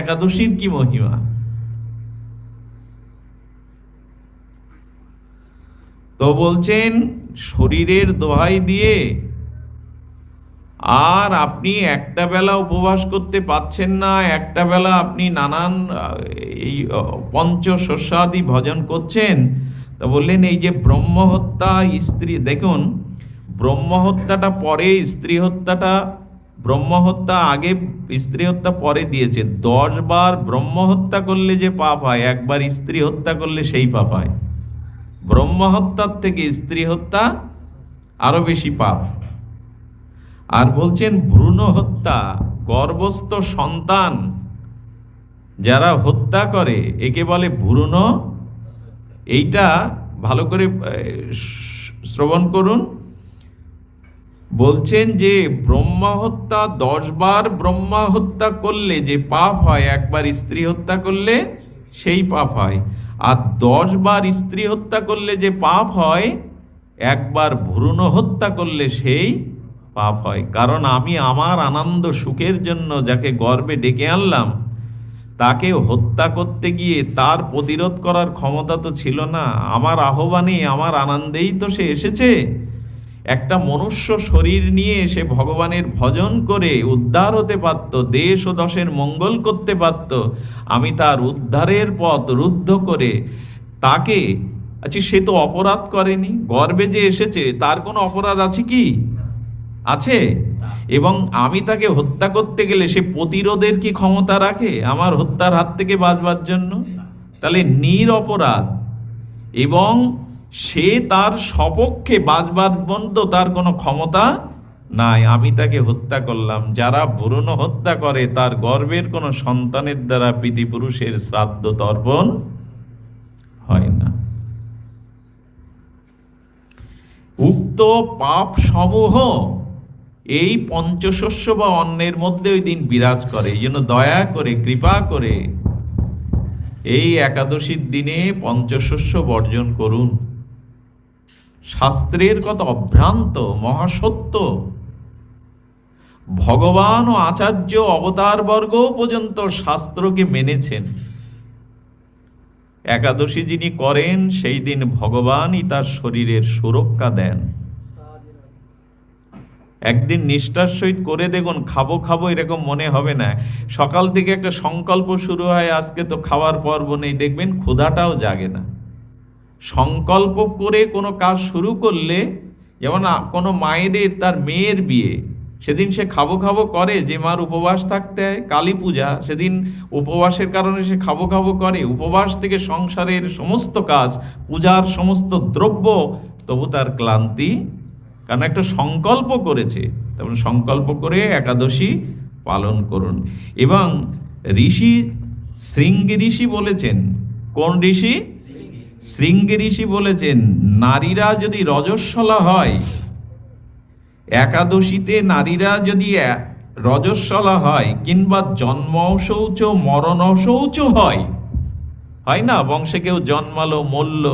একাদশীর কি মহিমা? তো বলছেন, শরীরের দোহাই দিয়ে আর আপনি একটা বেলা উপবাস করতে পাচ্ছেন না, একটা বেলা আপনি নানান এই পঞ্চ শস্যাদি ভজন করছেন। তা বললেন, এই যে ব্রহ্মহত্যা স্ত্রী, দেখুন, ব্রহ্মহত্যাটা পরে স্ত্রী হত্যাটা ব্রহ্মহত্যা আগে স্ত্রী হত্যা পরে দিয়েছে। দশ বার ব্রহ্মহত্যা করলে যে পাপ হয়, একবার স্ত্রী হত্যা করলে সেই পাপ হয়। ব্রহ্মহত্যার থেকে স্ত্রী হত্যা আরও বেশি পাপ। আর বলছেন, ভ্রূণ হত্যা, গর্ভস্থ সন্তান যারা হত্যা করে, একে বলে ভ্রূণ। এইটা ভালো করে শ্রবণ করুন। বলছেন যে ব্রহ্মা হত্যা, দশ বার ব্রহ্মা হত্যা করলে যে পাপ হয়, একবার স্ত্রী হত্যা করলে সেই পাপ হয়। আর দশ বার স্ত্রী হত্যা করলে যে পাপ হয়, একবার ভ্রূণ হত্যা করলে সেই পাপ হয়। কারণ আমি আমার আনন্দ সুখের জন্য যাকে গর্বে ডেকে আনলাম, তাকে হত্যা করতে গিয়ে তার প্রতিরোধ করার ক্ষমতা তো ছিল না। আমার আহ্বানে, আমার আনন্দেই তো সে এসেছে। একটা মনুষ্য শরীর নিয়ে সে ভগবানের ভজন করে উদ্ধার হতে পারত, দেশ ও দশের মঙ্গল করতে পারত। আমি তার উদ্ধারের পথ রুদ্ধ করে তাকে আচ্ছা সে তো অপরাধ করেনি, গর্বে যে এসেছে, তার কোনো অপরাধ আছে কি? আছে? এবং আমি তাকে হত্যা করতে গেলে সে প্রতিরোধের কি ক্ষমতা রাখে আমার হত্যার হাত থেকে বাঁচবার জন্য? তাহলে নিরপরাধ। এবং সে তার সপক্ষে বাঁচবার বন্ধ তার কোনো ক্ষমতা নাই। আমি তাকে হত্যা করলাম। যারা ভ্রূণ হত্যা করে, তার গর্বের কোনো সন্তানের দ্বারা পিতৃপুরুষের শ্রাদ্ধ তর্পণ হয় না। উক্ত পাপ সমূহ এই পঞ্চশস্য বা অন্যের মধ্যে ওই দিন বিরাজ করে। এই জন্য দয়া করে, কৃপা করে এই একাদশীর দিনে পঞ্চশস্য বর্জন করুন। শাস্ত্রের কথা অভ্রান্ত, মহাসত্য? ভগবান ও আচার্য অবতারবর্গ পর্যন্ত শাস্ত্রকে মেনেছেন। একাদশী যিনি করেন, সেই দিন ভগবানই তার শরীরের সুরক্ষা দেন। একদিন নিষ্ঠার সহিত করে দেখুন, খাব খাব এরকম মনে হবে না। সকাল থেকে একটা সংকল্প শুরু হয়, আজকে তো খাওয়ার পর্ব নেই, দেখবেন ক্ষুধাটাও জাগে না। সংকল্প করে কোনো কাজ শুরু করলে, যেমন কোনো মায়েদের, তার মেয়ের বিয়ে, সেদিন সে খাব খাব করে, যে মার উপবাস থাকতে হয়, কালী পূজা, সেদিন উপবাসের কারণে সে খাব খাব করে, উপবাস থেকে সংসারের সমস্ত কাজ, পূজার সমস্ত দ্রব্য, তবু তার ক্লান্তি, কারণ একটা সংকল্প করেছে, তেমন সংকল্প করে একাদশী পালন করুন। এবং ঋষি, শৃঙ্গি ঋষি বলেছেন, কোন ঋষি? শৃঙ্গি ঋষি বলেছেন, নারীরা যদি রজস্বলা হয়, একাদশীতে নারীরা যদি রজস্বলা হয়, কিংবা জন্ম শৌচ মরণ শৌচ হয় হয় না? বংশে কেউ জন্মালো, মরল।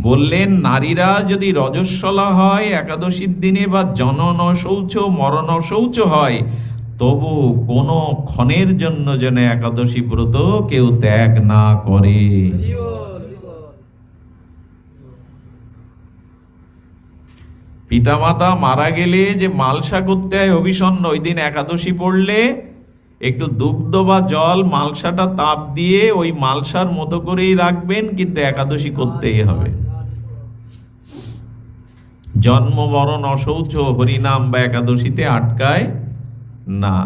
বললেন, নারীরা যদি রজস্বলা হয়, একাদশীর দিনে বা জনন শৌচ মরণ শৌচ হয়, তবু কোনো ক্ষণের জন্য যেন একাদশী ব্রত কেউ ত্যাগ না করে। পিতামাতা মারা গেলে যে মালসা করতে হয় অভিসন্ন, ওই দিন একাদশী পড়লে একটু দুগ্ধ বা জল মালসাটা তাপ দিয়ে ওই মালসার মতো করেই রাখবেন, কিন্তু একাদশী করতেই হবে। জন্ম, মরণ অশৌচ হরিনাম বা একাদশীতে আটকায় না।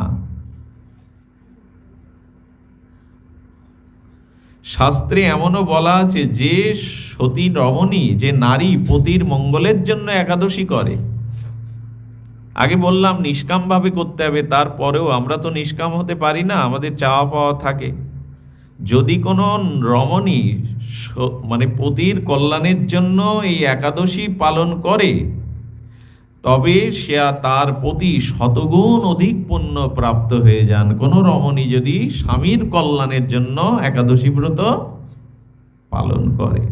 শাস্ত্রে এমনও বলা আছে, যে সতী রমণী, যে নারী পতির মঙ্গলের জন্য একাদশী করে। আগে বললাম, নিষ্কামভাবে করতে হবে, তারপরেও আমরা তো নিষ্কাম হতে পারি না, আমাদের চাওয়া পাওয়া থাকে। যদি কোনো রমণী মানে পতির কল্যাণের জন্য এই একাদশী পালন করে তবে সে তার প্রতি শতগুণ অধিক পুণ্য প্রাপ্ত হয়ে যান। কোনো রমণী যদি স্বামীর কল্যাণের জন্য একাদশী ব্রত পালন করে।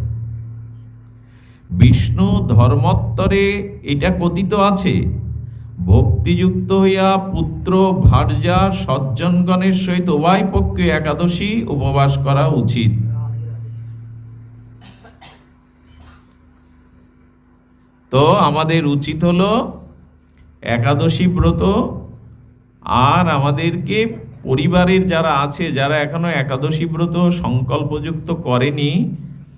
বিষ্ণু ধর্মোত্তরে এটা কথিত আছে, ভক্তিযুক্ত হইয়া পুত্র ভার্যা সজ্জনগণের সহিত উভয় পক্ষে একাদশী উপবাস করা উচিত। তো আমাদের উচিত হলো একাদশী ব্রত আর আমাদেরকে পরিবারের যারা আছে, যারা এখনও একাদশী ব্রত সংকল্পযুক্ত করেনি,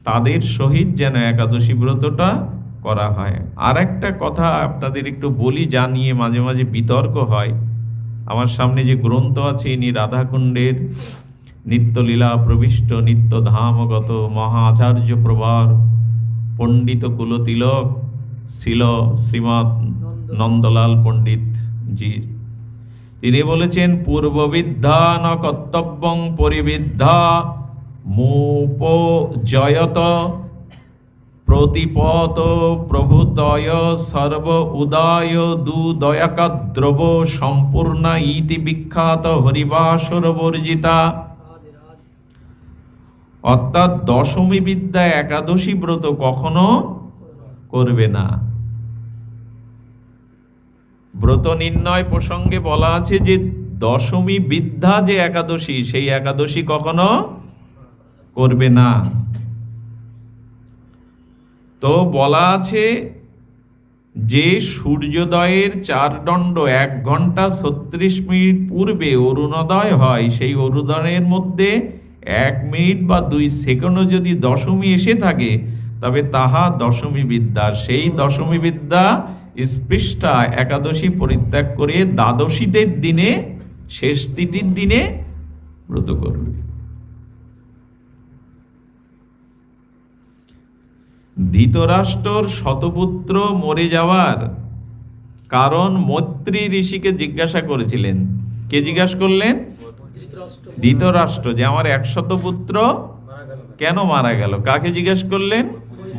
তাদের সহিত যেন একাদশী ব্রতটা করা হয়। আর একটা কথা আপনাদের একটু বলি জানিয়ে মাঝে মাঝে বিতর্ক হয়। আমার সামনে যে গ্রন্থ আছে, ইনি রাধাকুণ্ডের নিত্যলীলা প্রবিষ্ট নিত্য ধামগত মহা আচার্য প্রবার পণ্ডিত কুলতিলক ছিল শ্রীমৎ নন্দলাল পণ্ডিত জি। তিনি বলেছেন পূর্ববিদ্যা ন কর্তব্যং পরিবিদ্ধা মুপ জয়ত প্রতিপত প্রভুদয় সর্ব উদয় দুদয়াকাদ্রব সম্পূর্ণ ইতি বিখ্যাত হরিবাসর বর্জিতা। অর্থাৎ দশমী বিদ্যা একাদশী ব্রত কখনো করবে না। ব্রত নির্ণয় প্রসঙ্গে বলা আছে যে দশমী বিদ্যা যে একাদশী, সেই একাদশী কখনো করবে না। তো বলা আছে যে সূর্যোদয়ের চার দণ্ড এক ঘণ্টা ছত্রিশ মিনিট পূর্বে অরুণোদয় হয়। সেই অরুণোদয়ের মধ্যে এক মিনিট বা দুই সেকেন্ডও যদি দশমী এসে থাকে তবে তাহা দশমী বিদ্যা। সেই দশমী বিদ্যা স্পৃষ্টা একাদশী পরিত্যাগ করে দ্বাদশীদের দিনে, শেষ তিথির দিনে ব্রত করবে। ধৃতরাষ্ট্রর শতপুত্র মরে যাওয়ার কারণ মৈত্রী ঋষিকে জিজ্ঞাসা করেছিলেন। কে জিজ্ঞাসা করলেন? ধৃতরাষ্ট্র। যে আমার একশত পুত্র কেন মারা গেল? কাকে জিজ্ঞেস করলেন?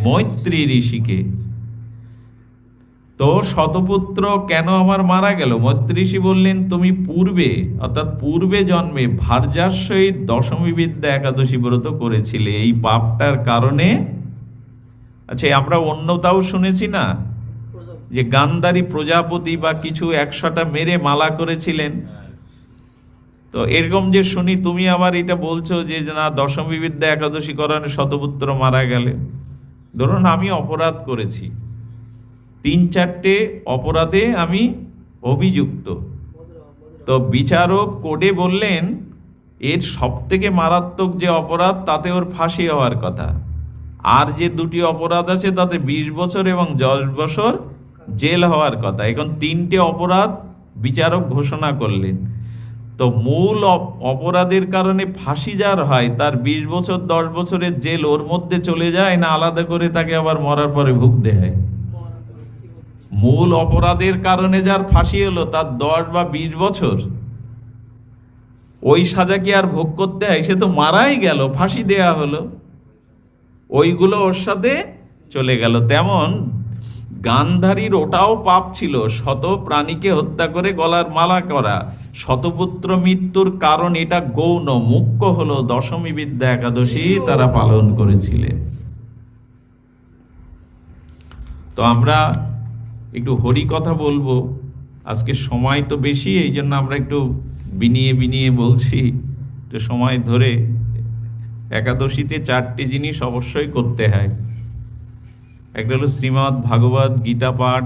মৈত্রী ঋষিকে। তো শতপুত্র কেন আমার মারা গেল? মৈত্রী ঋষি বললেন, তুমি পূর্বে, অর্থাৎ পূর্বে জন্মে ভার্যার সহিত দশমী বিদ্যা একাদশী ব্রত করেছিলে। এই পাপটার কারণে আচ্ছা আমরা অন্যতাও শুনেছি না যে গান্ধারী প্রজাপতি বা কিছু একশোটা মেরে মালা করেছিলেন। তো এরকম যে শুনি, তুমি আবার এটা বলছো যে, না, দশমী বিদ্যা একাদশী করানো শতপুত্র মারা গেলে ধরুন আমি অপরাধ করেছি। তিন চারটে অপরাধে আমি অভিযুক্ত। তো বিচারক কোর্টে বললেন, এর সব থেকে মারাত্মক যে অপরাধ, তাতে ওর ফাঁসি হওয়ার কথা। আর যে দুটি অপরাধ আছে, তাতে বিশ বছর এবং দশ বছর জেল হওয়ার কথা। এখন তিনটে অপরাধ বিচারক ঘোষণা করলেন। তো মূল অপ- অপরাধের কারণে ফাঁসি যার হয়, তার বিশ বছর, দশ বছরের জেল ওর মধ্যে চলে যায়, না আলাদা করে তাকে আবার মরার পরে ভুগতে হয়। মূল অপরাধের কারণে যার ফাঁসি হলো, তার দশ বা বিশ বছর। ওই সাজা কি আর ভোগ করতে হয়? সে তো মারাই গেল, ফাঁসি দেয়া হলো। ওইগুলো ওর সাথে চলে গেল। তেমন গান্ধারীর ওটাও পাপ ছিল, শত প্রাণীকে হত্যা করে গলার মালা করা। শতপুত্র মৃত্যুর কারণ এটা গৌণ। মুখ্য হলো দশমী বিদ্যা একাদশী তারা পালন করেছিলেন। তো আমরা একটু হরি কথা বলব। আজকে সময় তো বেশি, এই জন্য আমরা একটু বিনিয়ে বিনিয়ে বলছি একটু সময় ধরে একাদশীতে চারটি জিনিস অবশ্যই করতে হয়। একটা হলো শ্রীমৎ ভাগবত গীতা পাঠ,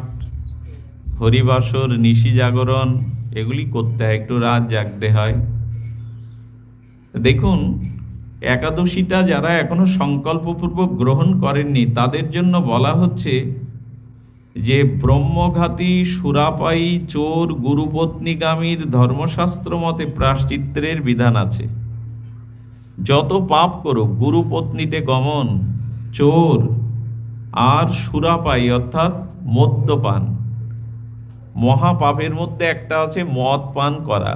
হরিবাসর নিশি জাগরণ এগুলি করতে হয় একটু রাত জাগতে হয়। দেখুন, একাদশীটা যারা এখনও সংকল্পপূর্বক গ্রহণ করেননি, তাদের জন্য বলা হচ্ছে যে ব্রহ্মঘাতী, সুরাপায়ী, চোর, গুরুপত্নীগামীর ধর্মশাস্ত্র মতে প্রাশ্চিত্রের বিধান আছে। যত পাপ করো গুরুপত্নীতে গমন, চোর আর সুরাপায়ী অর্থাৎ মদ্যপান। মহাপাপের মধ্যে একটা আছে মদ পান করা।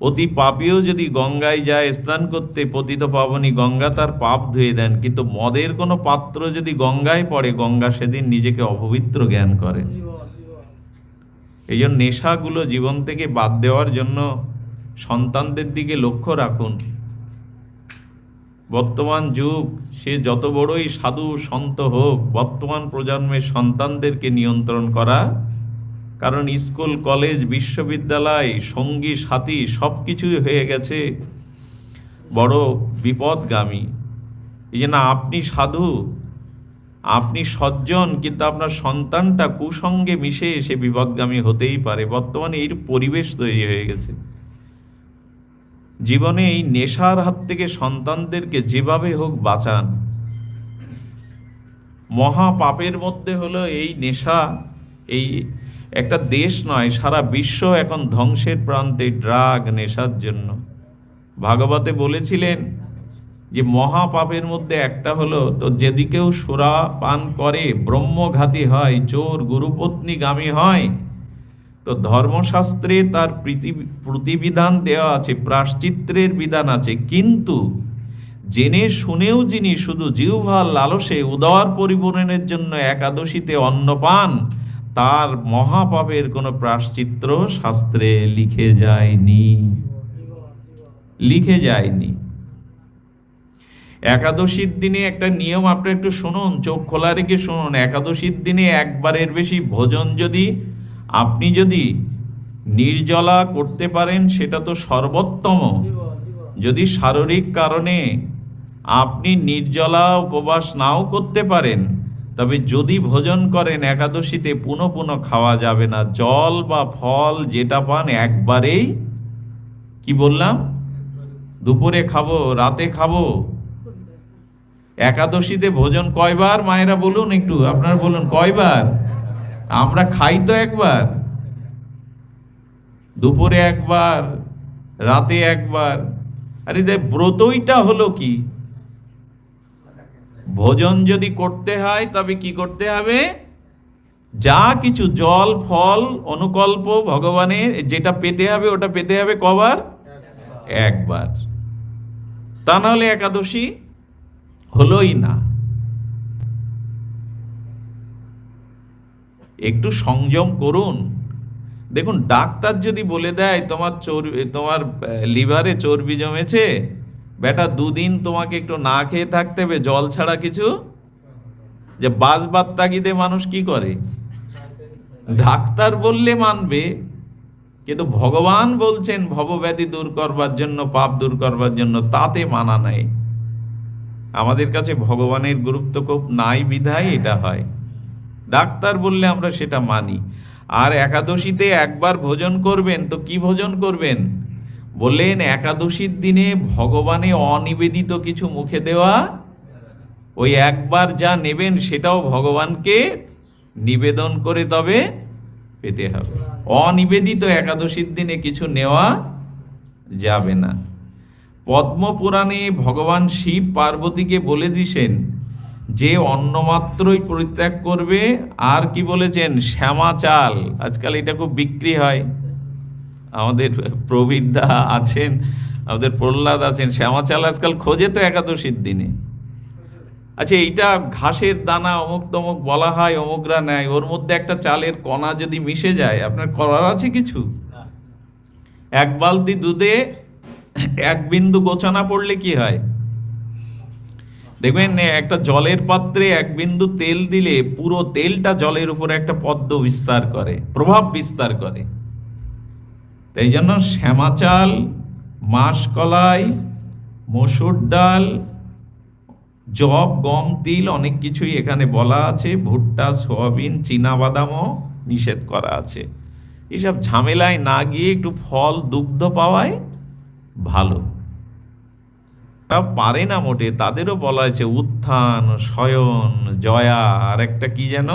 অতি পাপীও যদি গঙ্গায় যায়, স্নান করতে পতিত পাবনী গঙ্গা তার পাপ ধুয়ে দেন। কিন্তু মদের কোনো পাত্র যদি গঙ্গায় পড়ে, গঙ্গা সেদিন নিজেকে অপবিত্র জ্ঞান করেন এই জন্য নেশাগুলো জীবন থেকে বাদ দেওয়ার জন্য সন্তানদের দিকে লক্ষ্য রাখুন। বর্তমান যুগ, সে যত বড়ই সাধু, সন্ত হোক, বর্তমান প্রজন্মের সন্তানদেরকে নিয়ন্ত্রণ করা কারণ স্কুল, কলেজ, বিশ্ববিদ্যালয়, সঙ্গী, সাথী সব কিছুই হয়ে গেছে বড় বিপদগামী। এই যে না আপনি সাধু, আপনি সজ্জন, কিন্তু আপনার সন্তানটা কুসঙ্গে মিশে এসে বিপদগামী হতেই পারে। বর্তমানে এর পরিবেশ তৈরি হয়ে গেছে। জীবনে এই নেশার হাত থেকে সন্তানদেরকে যেভাবে হোক বাঁচান। মহা পাপের মধ্যে হলো এই নেশা, এই একটা দেশ নয়, সারা বিশ্ব এখন ধ্বংসের প্রান্তে ড্রাগ নেশার জন্য। ভাগবতে বলেছিলেন যে, মহাপাপের মধ্যে একটা হলো, তো যদি কেউ সুরা পান করে, ব্রহ্মঘাতী হয়, চোর গুরুপত্নীগামী হয়, তো ধর্মশাস্ত্রে তার প্রীতি- প্রতিবিধান দেওয়া আছে প্রাশ্চিত্রের বিধান আছে। কিন্তু জেনে শুনেও যিনি শুধু জিহ্বার লালসে উদার পরিপূরণের জন্য একাদশীতে অন্ন পান তার মহাপাপের কোনো প্রাশ্চিত্র শাস্ত্রে লিখে যায়নি। লিখে যায়নি। একাদশীর দিনে একটা নিয়ম, আপনি একটু শুনুন, চোখ খোলা রেখে শুনুন। একাদশীর দিনে একবারের বেশি ভোজন যদি, আপনি যদি নির্জলা করতে পারেন, সেটা তো সর্বোত্তম। যদি শারীরিক কারণে আপনি নির্জলা উপবাস নাও করতে পারেন তবে যদি ভোজন করেন একাদশীতে পুনঃ পুনঃ খাওয়া যাবে না, জল বা ফল যেটা পান একবারেই, কি বললাম? দুপুরে খাব, রাতে খাব? একাদশীতে ভোজন কয়বার? মায়েরা বলুন একটু, আপনারা বলুন, কয়বার? আমরা খাই তো একবার। দুপুরে একবার, রাতে একবার। আরে ব্রতইটা হলো কি? ভোজন যদি করতে হয়, তবে কি করতে হবে? যা কিছু জল, ফল, অনুকল্প ভগবানের, যেটা পেতে হবে, ওটা পেতে হবে কবার? একবার। তা নাহলে একাদশী হলোই না। একটু সংযম করুন। দেখুন, ডাক্তার যদি বলে দেয়, তোমার চর্বি, তোমার লিভারে চর্বি জমেছে বেটা, দুদিন তোমাকে একটু না খেয়ে থাকতে হবে, জল ছাড়া কিছু? যে বাজবাত তাগিদে মানুষ কি করে? ডাক্তার বললে মানবে, কিন্তু ভগবান বলছেন ভবব্যাধি দূর করবার জন্য, পাপ দূর করবার জন্য, তাতে মানা নাই। আমাদের কাছে ভগবানের গুরুত্ব খুব নাই বিধায় এটা হয়। ডাক্তার বললে আমরা সেটা মানি। আর একাদশীতে একবার ভোজন করবেন, তো কি ভোজন করবেন? বললেন, একাদশীর দিনে ভগবানে অনিবেদিত কিছু মুখে দেওয়া? ওই একবার যা নেবেন সেটাও ভগবানকে নিবেদন করে তবে পেতে হবে। অনিবেদিত একাদশীর দিনে কিছু নেওয়া যাবে না। পদ্মপুরাণে ভগবান শিব পার্বতীকে বলে দিছেন, যে অন্নমাত্রই পরিত্যাগ করবে, আর কি বলেছেন? শ্যামা চাল। আজকাল এটা খুব বিক্রি হয়। আমাদের প্রবীরদা আছেন আমাদের প্রহ্লাদ আছেন শ্যামা চাল আজকাল খোঁজে তো একাদশীর দিনে। আচ্ছা এইটা ঘাসের দানা অমুক তমুক বলা হয় অমুকরা নেয় ওর মধ্যে একটা চালের কণা যদি মিশে যায় আপনার করার আছে কিছু? এক বালতি দুধে এক বিন্দু গোছানা পড়লে কি হয়? দেখবেন একটা জলের পাত্রে এক বিন্দু তেল দিলে পুরো তেলটা জলের উপরে একটা পদ্ম বিস্তার করে প্রভাব বিস্তার করে। তাই জন্য শ্যামা চাল মাসকলাই মসুর ডাল জব গম, তিল, অনেক কিছুই এখানে বলা আছে। ভুট্টা, সোয়াবিন বাদামও নিষেধ করা আছে। এসব ঝামেলায় না গিয়ে একটু ফল, দুগ্ধ পাওয়ায় ভালো। তারা পারে না মোটে, তাদেরও বলা হয়েছে উত্থান, শয়ন, জয়া আর একটা কি যেন?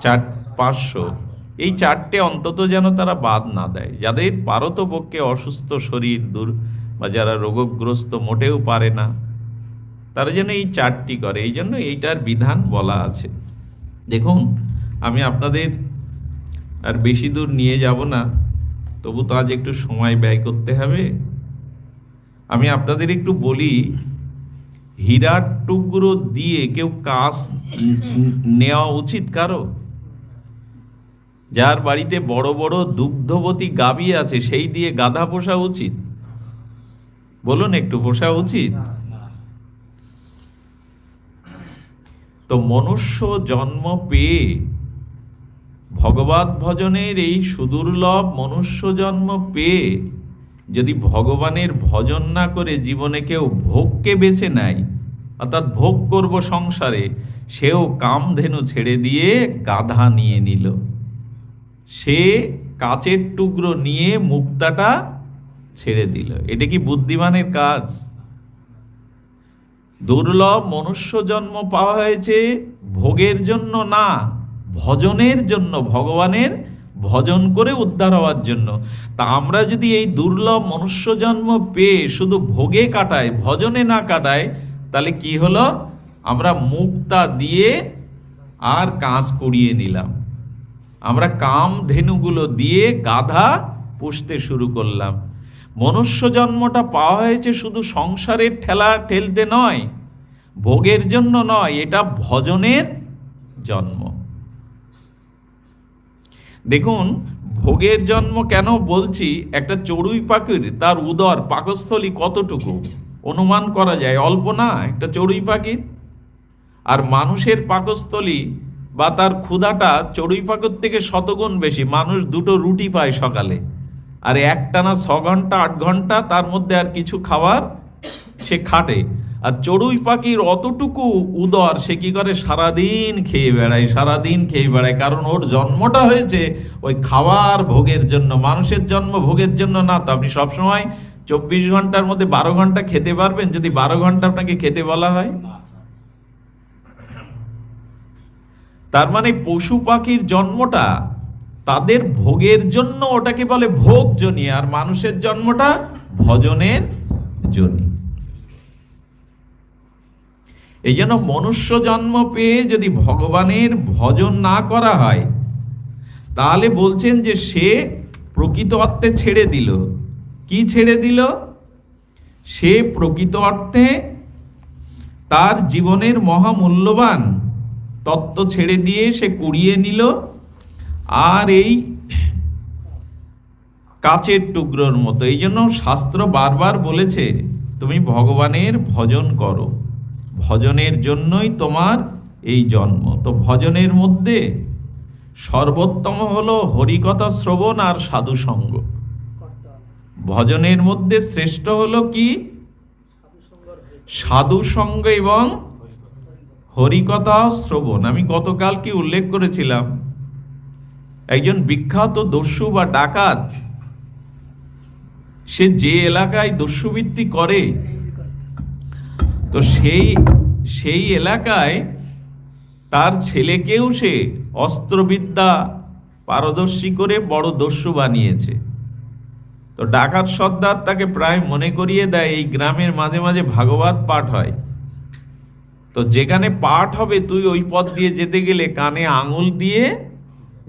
চার, পাঁচশো। এই চারটে অন্তত যেন তারা বাদ না দেয়। যাদের পারতপক্ষে অসুস্থ শরীর দূর বা যারা রোগগ্রস্ত মোটেও পারে না, তারা যেন এই চারটি করে। এই জন্য এইটার বিধান বলা আছে। দেখুন, আমি আপনাদের আর বেশি দূর নিয়ে যাব না। তবু তো আজ একটু সময় ব্যয় করতে হবে। আমি আপনাদের একটু বলি, হীরার টুকরো দিয়ে কেউ কাজ নেওয়া উচিত কারও? যার বাড়িতে বড় বড় দুগ্ধবতী গাবি আছে, সেই দিয়ে গাধা পোষা উচিত? বলুন, একটু পোষা উচিত? তো মনুষ্য জন্ম পেয়ে ভগবত ভজনের এই সুদুর্লভ মনুষ্য জন্ম পেয়ে যদি ভগবানের ভজন না করে জীবনে কেউ ভোগকে বেছে নেয়, অর্থাৎ ভোগ করব সংসারে, সেও কামধেনু ছেড়ে দিয়ে গাধা নিয়ে নিল। সে কাচের টুকরো নিয়ে মুক্তাটা ছেড়ে দিল। এটা কি বুদ্ধিমানের কাজ? দুর্লভ মনুষ্য জন্ম পাওয়া হয়েছে ভোগের জন্য না, ভজনের জন্য, ভগবানের ভজন করে উদ্ধার হওয়ার জন্য। তা আমরা যদি এই দুর্লভ মনুষ্য জন্ম পেয়ে শুধু ভোগে কাটাই, ভজনে না কাটাই, তাহলে কি হলো? আমরা মুক্তা দিয়ে আর কাজ করিয়ে নিলাম। আমরা কাম ধেনুগুলো দিয়ে গাধা পুষতে শুরু করলাম। মনুষ্য জন্মটা পাওয়া হয়েছে শুধু সংসারের ঠেলা ঠেলতে নয়, ভোগের জন্য নয়, এটা ভজনের জন্ম। দেখুন, ভোগের জন্ম কেন বলছি? একটা চড়ুই পাখির তার উদর পাকস্থলী কতটুকু? অনুমান করা যায়, অল্প না, একটা চড়ুই পাখির। আর মানুষের পাকস্থলী বা তার ক্ষুধাটা চড়ুই পাখির থেকে শতগুণ বেশি। মানুষ দুটো রুটি পায় সকালে। আর একটানা ছ ঘণ্টা, আট ঘণ্টা তার মধ্যে আর কিছু খাবার সে খাটে। আর চড়ুই পাখির অতটুকু উদর সে কি করে? সারাদিন খেয়ে বেড়ায়, সারাদিন খেয়ে বেড়ায়। কারণ ওর জন্মটা হয়েছে ওই খাওয়ার ভোগের জন্য। মানুষের জন্ম ভোগের জন্য না। তো আপনি সবসময় চব্বিশ ঘণ্টার মধ্যে বারো ঘণ্টা খেতে পারবেন। যদি বারো ঘণ্টা আপনাকে খেতে বলা হয়। তার মানে পশু পাখির জন্মটা তাদের ভোগের জন্য ওটাকে বলে ভোগজনী আর মানুষের জন্মটা ভজনের জনী। এই জন্য মনুষ্য জন্ম পেয়ে যদি ভগবানের ভজন না করা হয়, তাহলে বলছেন যে সে প্রকৃত অর্থে ছেড়ে দিল। কি ছেড়ে দিল? সে প্রকৃত অর্থে তার জীবনের মহামূল্যবান তত্ত্ব ছেড়ে দিয়ে সে কুড়িয়ে নিল। আর এই কাচের টুকরোর মতো। এই জন্য শাস্ত্র বারবার বলেছে, তুমি ভগবানের ভজন করো। ভজনের জন্যই তোমার এই জন্ম। তো ভজনের মধ্যে সর্বোত্তম হলো হরিকথা শ্রবণ আর সাধু সঙ্গ ভজনের মধ্যে শ্রেষ্ঠ হলো কি? সাধু সঙ্গ এবং হরিকথা শ্রবণ। আমি গতকালকে উল্লেখ করেছিলাম, একজন বিখ্যাত দস্যু বা ডাকাত, সে যে এলাকায় দস্যুবৃত্তি করে, তো সেই সেই এলাকায় তার ছেলেকেও সে অস্ত্রবিদ্যা পারদর্শী করে বড় দস্যু বানিয়েছে। তো ডাকাত সর্দার তাকে প্রায় মনে করিয়ে দেয়, এই গ্রামের মাঝে মাঝে ভাগবত পাঠ হয়। তো যেখানে পাঠ হবে তুই ওই পথ দিয়ে যেতে গেলে কানে আঙুল দিয়ে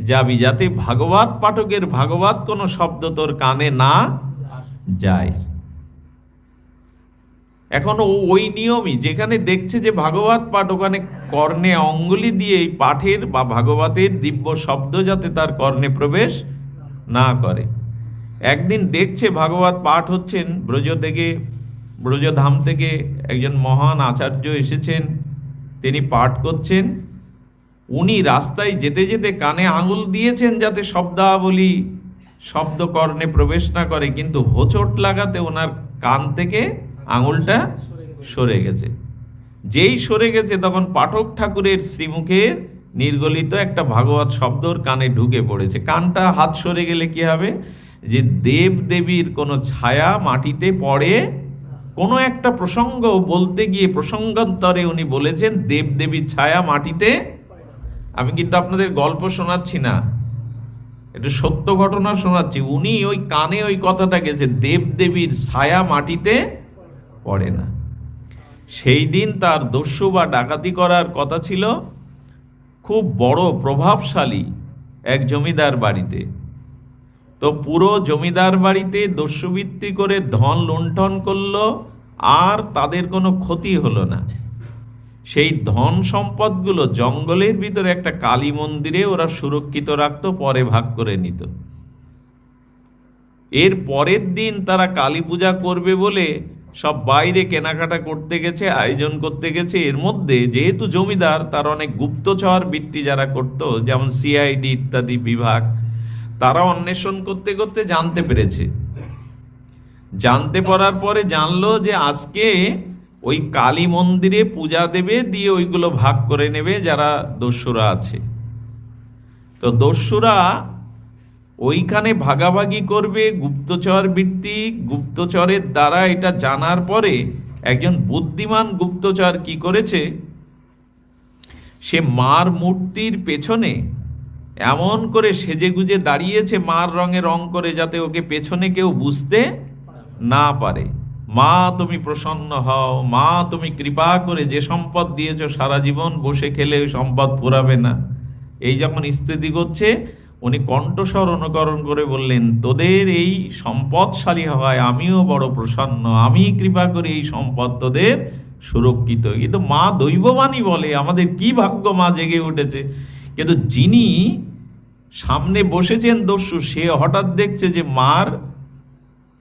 যাবি, যাতে ভাগবত পাঠকের ভাগবত কোনো শব্দ তোর কানে না যায়। এখন ওই নিয়মই, যেখানে দেখছে যে ভাগবত পাঠ ওখানে কর্ণে অঙ্গুলি দিয়ে এই পাঠের বা ভাগবতের দিব্য শব্দ যাতে তার কর্ণে প্রবেশ না করে। একদিন দেখছে ভাগবত পাঠ হচ্ছেন ব্রজ থেকে ব্রজধাম থেকে একজন মহান আচার্য এসেছেন, তিনি পাঠ করছেন। উনি রাস্তায় যেতে যেতে কানে আঙুল দিয়েছেন যাতে শব্দাবলী শব্দ কর্ণে প্রবেশ না করে, কিন্তু হোঁচট লাগাতে ওনার কান থেকে আঙুলটা সরে গেছে। যেই সরে গেছে তখন পাঠক ঠাকুরের শ্রীমুখের নির্গলিত একটা ভাগবত শব্দর কানে ঢুকে পড়েছে। কানটা হাত সরে গেলে কি হবে? যে দেব দেবীর কোনো ছায়া মাটিতে পড়ে কোনো একটা প্রসঙ্গ বলতে গিয়ে প্রসঙ্গান্তরে উনি বলেছেন দেব দেবীর ছায়া মাটিতে। আমি কিন্তু আপনাদের গল্প শোনাচ্ছি না এটা সত্য ঘটনা শোনাচ্ছি। উনি ওই কানে ওই কথাটা গেছে দেব দেবীর ছায়া মাটিতে পড়ে না। সেই দিন তার দস্যু বা ডাকাতি করার কথা ছিল, খুব বড় প্রভাবশালী এক জমিদার বাড়িতে। তো পুরো জমিদার বাড়িতে দস্যুবৃত্তি করে ধন লুণ্ঠন করল, আর তাদের কোনো ক্ষতি হলো না। সেই ধন সম্পদগুলো জঙ্গলের ভিতরে একটা কালী মন্দিরে ওরা সুরক্ষিত রাখতো, পরে ভাগ করে নিত। এর পরের দিন তারা কালী পূজা করবে বলে সব বাইরে কেনাকাটা করতে গেছে, আয়োজন করতে গেছে। এর মধ্যে যেহেতু জমিদার, তার অনেক গুপ্তচর বৃত্তি যারা করতো, যেমন সিআইডি ইত্যাদি বিভাগ তারা অন্বেষণ করতে করতে জানতে পেরেছে। জানতে পারার পরে জানলো যে আজকে ওই কালী মন্দিরে পূজা দেবে, দিয়ে ওইগুলো ভাগ করে নেবে যারা দস্যুরা আছে। তো দস্যুরা ওইখানে ভাগাভাগি করবে, গুপ্তচর বৃত্তি, গুপ্তচরের দ্বারা এটা জানার পরে একজন বুদ্ধিমান গুপ্তচর কি করেছে? সে মার মূর্তির পেছনে এমন করে সেজেগুজে দাঁড়িয়েছে মার রঙে রং করে যাতে ওকে পেছনে কেউ বুঝতে না পারে। মা, তুমি প্রসন্ন হও। মা, তুমি কৃপা করে যে সম্পদ দিয়েছ সারা জীবন বসে খেলে ওই সম্পদ পুরাবে না। এই যখন স্তুতি করছে, উনি কণ্ঠস্বর অনুকরণ করে বললেন, তোদের এই সম্পদশালী হওয়ায় আমিও বড় প্রসন্ন। আমি কৃপা করি এই সম্পদ তোদের সুরক্ষিত। কিন্তু মা দৈববাণী বলে, আমাদের কি ভাগ্য মা জেগে উঠেছে? কিন্তু যিনি সামনে বসেছেন দস্যু, সে হঠাৎ দেখছে যে মার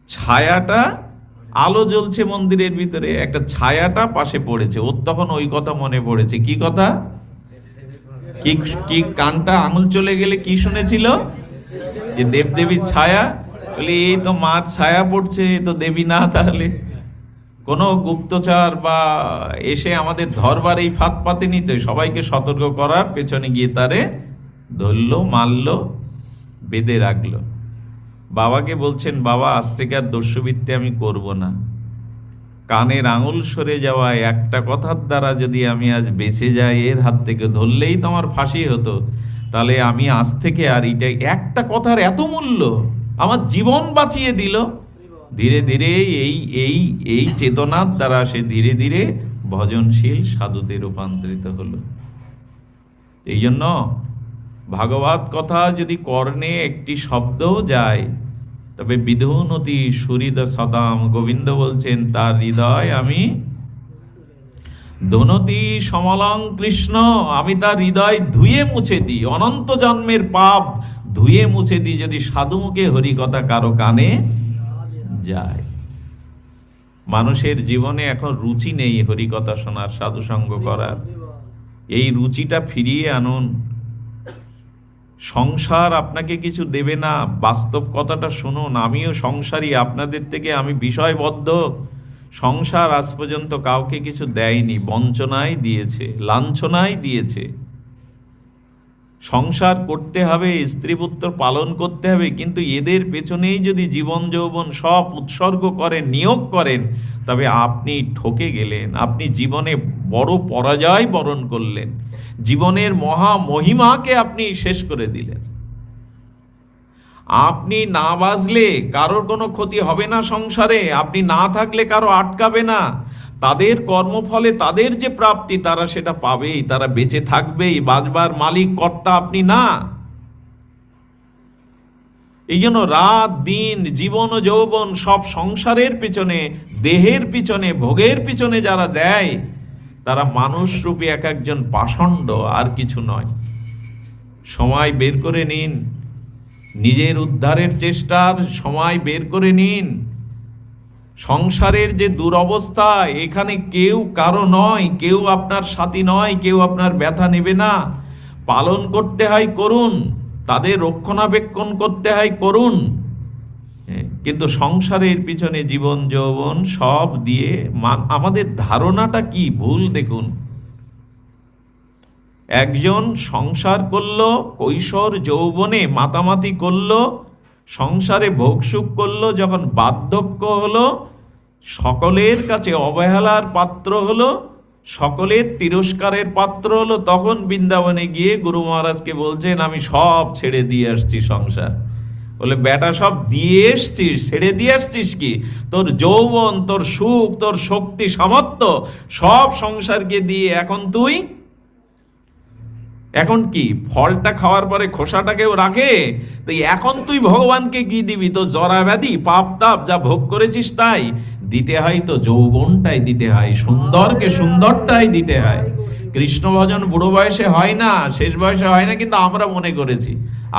ছায়াটা, আলো জ্বলছে মন্দিরের ভিতরে, একটা ছায়াটা পাশে পড়েছে। ওর তখন ওই কথা মনে পড়েছে। কি কথা? কি কি কানটা আঙুল চলে গেলে কি শুনেছিল? যে দেবদেবীর ছায়া। বলে, এই তো মার ছায়া পড়ছে তো দেবী না তাহলে। কোনো গুপ্তচর বা এসে আমাদের ধরবার এই ফাঁদ পাতেনি তো, সবাইকে সতর্ক করার পেছনে গিয়ে তারে ধরলো, মারলো, বেঁধে রাখল। বাবাকে বলছেন, বাবা, আজ থেকে আর দস্যুবৃত্তি আমি করব না। কানের আঙুল সরে যাওয়ায় একটা কথার দ্বারা যদি আমি আজ বেঁচে যাই, এর হাত থেকে ধরলেই তো আমার ফাঁসি হতো। তাহলে আমি আজ থেকে আর এটা একটা কথার এত মূল্য আমার জীবন বাঁচিয়ে দিল? ধীরে ধীরে এই এই এই চেতনার দ্বারা সে ধীরে ধীরে ভজনশীল সাধুতে রূপান্তরিত হলো। এই জন্য ভাগবত কথা যদি কর্ণে একটি শব্দও যায়, তবে বিধুনতি সুরিদ সদাম গোবিন্দ বলছেন, তার হৃদয় আমি ধনতি সমলং কৃষ্ণ, আমি তার হৃদয় ধুয়ে মুছে দিই। অনন্ত জন্মের পাপ ধুয়ে মুছে দিই যদি সাধুমুখে হরিকথা কারও কানে যায়। মানুষের জীবনে এখন রুচি নেই হরিকথা শোনার, সাধুসঙ্গ করার। এই রুচিটা ফিরিয়ে আনুন। সংসার আপনাকে কিছু দেবে না, বাস্তব কথাটা শুনুন, আমিও সংসারী, আপনাদের থেকে আমি বিষয়বদ্ধ। সংসার আজ পর্যন্ত কাউকে কিছু দেয়নি বঞ্চনায় দিয়েছে লাঞ্ছনায় দিয়েছে। সংসার করতে হবে, স্ত্রী পুত্র পালন করতে হবে, কিন্তু এদের পেছনেই যদি জীবন যৌবন সব উৎসর্গ করেন, নিয়োগ করেন, তবে আপনি ঠকে গেলেন, আপনি জীবনে বড় পরাজয় বরণ করলেন। জীবনের মহা মহিমাকে আপনি শেষ করে দিলেন। আপনি না বাজলে কারোর কোনো ক্ষতি হবে না সংসারে, আপনি না থাকলে কারও আটকাবে না। তাদের কর্মফলে তাদের যে প্রাপ্তি, তারা সেটা পাবেই, তারা বেঁচে থাকবেই বাজবার মালিক কর্তা আপনি না। এই জন্য রাত, দিন, জীবন যৌবন সব সংসারের পিছনে, দেহের পিছনে, ভোগের পিছনে যারা দেয় তারা মানুষ রূপে এক একজন পাষণ্ড আর কিছু নয়। সময় বের করে নিন। নিজের উদ্ধারের চেষ্টার সময় বের করে নিন। সংসারের যে দুরবস্থা, এখানে কেউ কারও নয়, কেউ আপনার সাথী নয়, কেউ আপনার ব্যথা নেবে না। পালন করতে হয়, করুন। তাদের রক্ষণাবেক্ষণ করতে হয়, করুন। কিন্তু সংসারের পিছনে জীবন যৌবন সব দিয়ে আমাদের ধারণাটা কি? ভুল দেখুন। একজন সংসার করল, কৈশোর যৌবনে মাতামাতি করল, সংসারে ভোগসুখ করল, যখন বার্ধক্য হলো, সকলের কাছে অবহেলার পাত্র হলো, সকলের তিরস্কারের পাত্র হলো, তখন বৃন্দাবনে গিয়ে গুরু মহারাজকে বলছেন, আমি সব ছেড়ে দিয়ে আসছি সংসার। বলে, বেটা, সব দিয়ে এসছিস, ছেড়ে দিয়ে আসছিস কি? তোর যৌবন, তোর সুখ, তোর শক্তি, সামর্থ্য, সব সংসারকে দিয়ে এখন তুই, এখন কি, ফলটা খাওয়ার পরে খোসাটাকেও রাখে? তো এখন তুই ভগবানকে কি দিবি? তো জরা ব্যাধি, পাপ তাপ যা ভোগ করেছিস তাই, দিতে হয় তো যৌবনটাই দিতে হয়, সুন্দরকে সুন্দরটাই দিতে হয়। কৃষ্ণ ভজন বুড়ো বয়সে হয় না, শেষ বয়সে হয় না, কিন্তু আমরা মনে করেছি।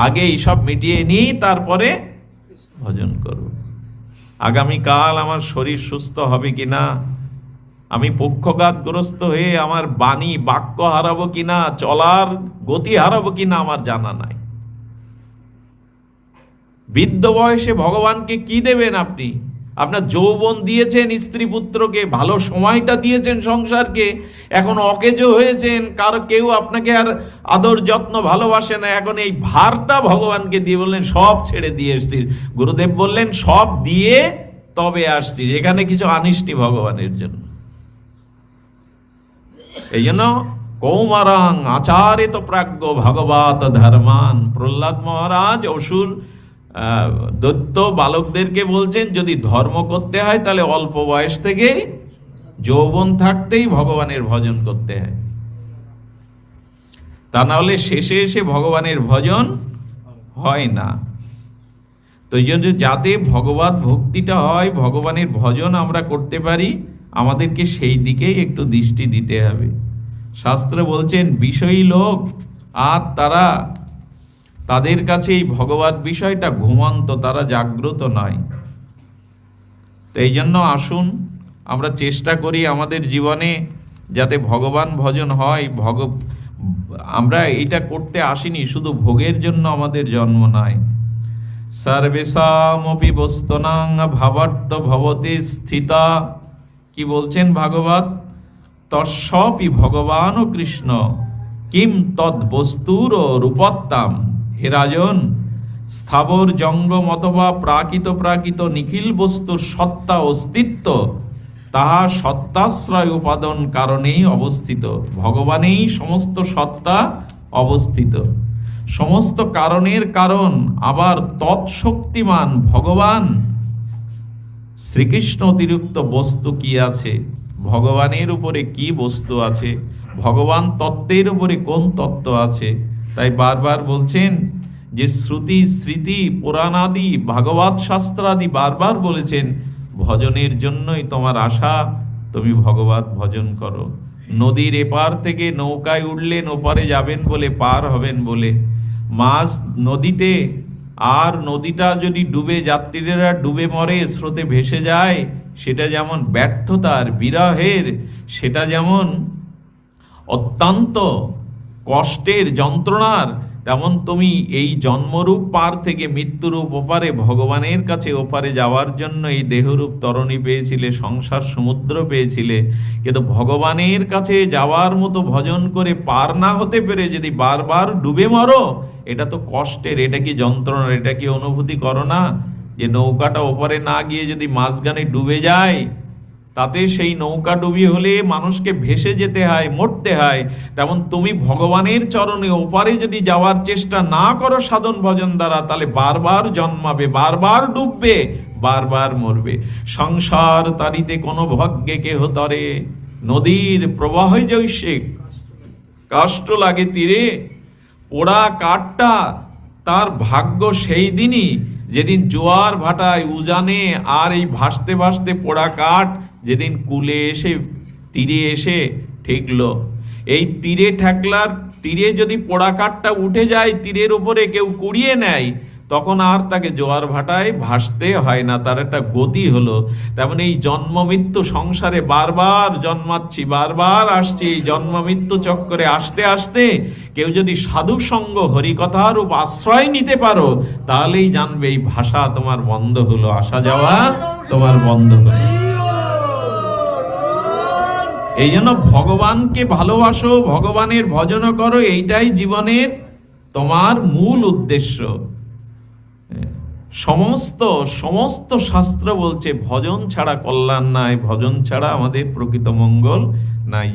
আগে এইসব মিটিয়ে নিই, তারপরে ভজন করব। আগামীকাল আমার শরীর সুস্থ হবে কি না আমি পক্ষঘাতগ্রস্ত হয়ে আমার বাণী বাক্য হারাবো কিনা? চলার গতি হারাবো কি না আমার জানা নাই। বৃদ্ধ বয়সে ভগবানকে কি দেবেন আপনি? আপনার যৌবন দিয়েছেন, স্ত্রী পুত্রকে, ভালো সময়টা দিয়েছেন সংসারকে, এখন অকেজো হয়েছেন, কার কেউ আপনাকে আর আদর যত্ন ভালোবাসে না, এখন এই ভারটা ভগবানকে দিয়ে বললেন, সব ছেড়ে দিয়ে এসছিস। গুরুদেব বললেন, সব দিয়ে তবে আসছি এখানে কিছু আনিসনি ভগবানের জন্য। এই জন্য কৌমারাং আচারিত প্রাজ্ঞ ভগবত ধর্মান প্রহ্লাদ মহারাজ, অসুর দৈত্য বালকদেরকে বলছেন, যদি ধর্ম করতে হয়, তাহলে অল্প বয়স থেকে যৌবন থাকতেই ভগবানের ভজন করতে হয়। তা না হলে শেষে এসে ভগবানের ভজন হয় না। তো এই জন্য যাতে ভগবত ভক্তিটা হয়, ভগবানের ভজন আমরা করতে পারি, আমাদেরকে সেই দিকেই একটু দৃষ্টি দিতে হবে। শাস্ত্র বলছেন, বিষয়ী লোক আর তারা তাদের কাছে এই ভগবত বিষয়টা ঘুমন্ত, তারা জাগ্রত নয়। তো এই জন্য আসুন, আমরা চেষ্টা করি আমাদের জীবনে যাতে ভগবান ভজন হয়, ভগ, আমরা এইটা করতে আসিনি, শুধু ভোগের জন্য আমাদের জন্ম নয় সর্বেশামপি বস্তনাং ভাবার্থ ভবতে স্থিতা। কি বলছেন ভাগবত? তস্বপি ভগবান ও কৃষ্ণ, কিম তদ বস্তুর রূপত্তাম। হে রাজন, স্থাবর জঙ্গম অথবা প্রাকৃত প্রাকৃত নিখিল বস্তুর সত্তা অস্তিত্ব, তাহা সত্তাশ্রয় উপাদান কারণেই অবস্থিত। ভগবানেই সমস্ত সত্তা অবস্থিত। সমস্ত কারণের কারণ আবার তৎশক্তিমান ভগবান। শ্রীকৃষ্ণ অতিরিক্ত বস্তু কি আছে? ভগবানের উপরে কি বস্তু আছে? ভগবান তত্ত্বের উপরে কোন তত্ত্ব আছে? তাই বারবার বলছেন যে শ্রুতি, স্মৃতি, পুরাণাদি, ভাগবত শাস্ত্রাদি বারবার বলেছেন, ভজনের জন্যই তোমার আশা, তুমি ভগবত ভজন করো। নদীর এপার থেকে নৌকায় উঠলেন, ওপারে যাবেন বলে পার হবেন বলে। মাছ নদীতে আর নদীটা যদি ডুবে, যাত্রীরা ডুবে মরে, স্রোতে ভেসে যায়, সেটা যেমন ব্যর্থতার বিরহের, সেটা যেমন অত্যন্ত কষ্টের যন্ত্রণার, তেমন তুমি এই জন্মরূপ পার থেকে মৃত্যুরূপ ওপারে ভগবানের কাছে ওপারে যাওয়ার জন্য এই দেহরূপ তরণী পেয়েছিলে, সংসার সমুদ্র পেয়েছিলে। কিন্তু ভগবানের কাছে যাওয়ার মতো ভজন করে পার না হতে পেরে যদি বারবার ডুবে মরো, এটা তো কষ্টের, এটা কি যন্ত্রণার, এটা কি অনুভূতি করো না? যে নৌকাটা ওপারে না গিয়ে যদি মাঝখানে ডুবে যায় তাতে সেই নৌকা ডুবি হলে মানুষকে ভেসে যেতে হয়, মরতে হয়। তেমন তুমি ভগবানের চরণে ওপারে যদি যাওয়ার চেষ্টা না করো সাধন ভজন দ্বারা, তাহলে বারবার জন্মাবে, বারবার ডুববে, বারবার মরবে। সংসার তারিতে কোনো ভাগ্যে কেহ তরে। নদীর প্রবাহ জৈসে। কষ্ট লাগে তীরে। পোড়া কাঠটা তার ভাগ্য সেই দিনই। যেদিন জোয়ার ভাটায় উজানে আর এই ভাসতে ভাসতে পোড়া কাঠ যেদিন কুলে এসে, তীরে এসে ঠেকলো। এই তীরে ঠেকলার তীরে যদি পোড়া কাঠটা উঠে যায়, তীরের উপরে কেউ কুড়িয়ে নেয়, তখন আর তাকে জোয়ার ভাটায় ভাসতে হয় না, তার একটা গতি হলো। তেমন এই জন্ম মৃত্যু সংসারে বারবার জন্মাচ্ছি, বারবার আসছি, এই জন্ম মৃত্যু চক্করে আসতে আসতে কেউ যদি সাধু সঙ্গ হরিকথার রূপ আশ্রয় নিতে পারো, তাহলেই জানবে এই ভাষা তোমার বন্ধ হলো, আসা যাওয়া তোমার বন্ধ হলো। এই জন্য ভগবানকে ভালোবাসো, ভগবানের ভজন করো, এইটাই জীবনের তোমার মূল উদ্দেশ্য। সমস্ত সমস্ত শাস্ত্র বলছে, ভজন ছাড়া কল্যাণ নাই, ভজন ছাড়া আমাদের প্রকৃত মঙ্গল নাই।